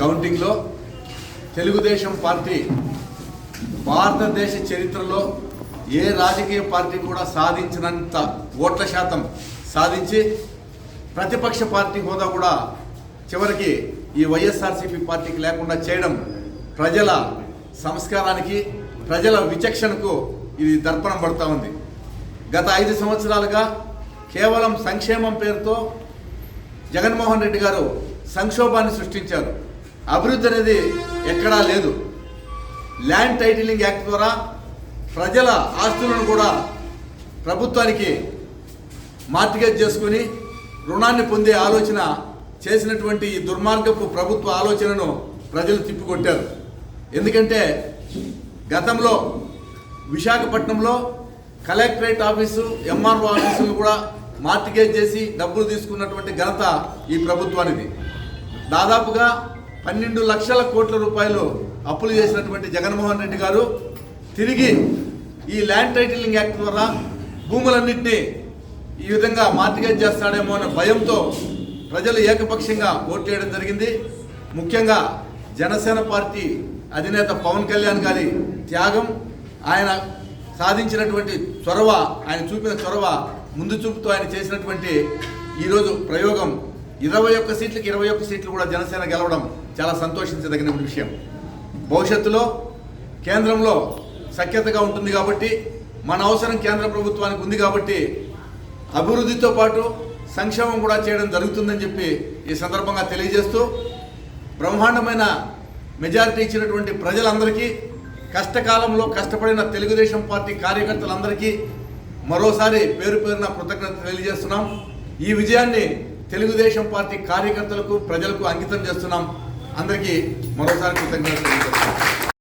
కౌంటింగ్లో Telugu Desam party భారతదేశ చరిత్రలో ఏ రాజకీయ పార్టీ కూడా సాధించినంత ఓట్ల శాతం సాధించి ప్రతిపక్ష పార్టీ హోదా కూడా చివరికి ఈ వైఎస్ఆర్సీపీ పార్టీకి లేకుండా చేయడం ప్రజల సంస్కారానికి ప్రజల విచక్షణకు ఇది దర్పణం పడుతూ ఉంది. గత ఐదు సంవత్సరాలుగా కేవలం సంక్షేమం పేరుతో జగన్మోహన్ రెడ్డి గారు సంక్షోభాన్ని సృష్టించారు. అభివృద్ధి అనేది ఎక్కడా లేదు. ల్యాండ్ టైటిలింగ్ యాక్ట్ ద్వారా ప్రజల ఆస్తులను కూడా ప్రభుత్వానికి మార్టిగేజ్ చేసుకుని రుణాన్ని పొందే ఆలోచన చేసినటువంటి ఈ దుర్మార్గపు ప్రభుత్వ ఆలోచనను ప్రజలు తిప్పికొట్టారు. ఎందుకంటే గతంలో విశాఖపట్నంలో కలెక్టరేట్ ఆఫీసు ఎంఆర్ఓ ఆఫీసులు కూడా మార్టిగేజ్ చేసి డబ్బులు తీసుకున్నటువంటి ఘనత ఈ ప్రభుత్వానికి దాదాపుగా పన్నెండు లక్షల కోట్ల రూపాయలు అప్పులు చేసినటువంటి జగన్మోహన్ రెడ్డి గారు తిరిగి ఈ ల్యాండ్ టైటిలింగ్ యాక్ట్ ద్వారా భూములన్నింటినీ ఈ విధంగా మార్టిగేజ్ చేస్తాడేమో అనే భయంతో ప్రజలు ఏకపక్షంగా ఓటు చేయడం జరిగింది. ముఖ్యంగా జనసేన పార్టీ అధినేత పవన్ కళ్యాణ్ గారి త్యాగం ఆయన సాధించినటువంటి చొరవ ఆయన చూపిన చొరవ ముందు చూపుతో ఆయన చేసినటువంటి ఈరోజు ప్రయోగం ఇరవై ఒక్క సీట్లకు ఇరవై ఒక్క సీట్లు కూడా జనసేన గెలవడం చాలా సంతోషించదగిన విషయం. భవిష్యత్తులో కేంద్రంలో సఖ్యతగా ఉంటుంది కాబట్టి మన అవసరం కేంద్ర ప్రభుత్వానికి ఉంది కాబట్టి అభివృద్ధితో పాటు సంక్షేమం కూడా చేయడం జరుగుతుందని చెప్పి ఈ సందర్భంగా తెలియజేస్తూ బ్రహ్మాండమైన మెజారిటీ ఇచ్చినటువంటి ప్రజలందరికీ కష్టకాలంలో కష్టపడిన తెలుగుదేశం పార్టీ కార్యకర్తలందరికీ మరోసారి పేరు పేరున కృతజ్ఞత తెలియజేస్తున్నాం. ఈ విజయాన్ని తెలుగుదేశం పార్టీ కార్యకర్తలకు ప్రజలకు అంకితం చేస్తున్నాం. అందరికీ మరోసారి కృతజ్ఞతలు తెలియజేస్తున్నాం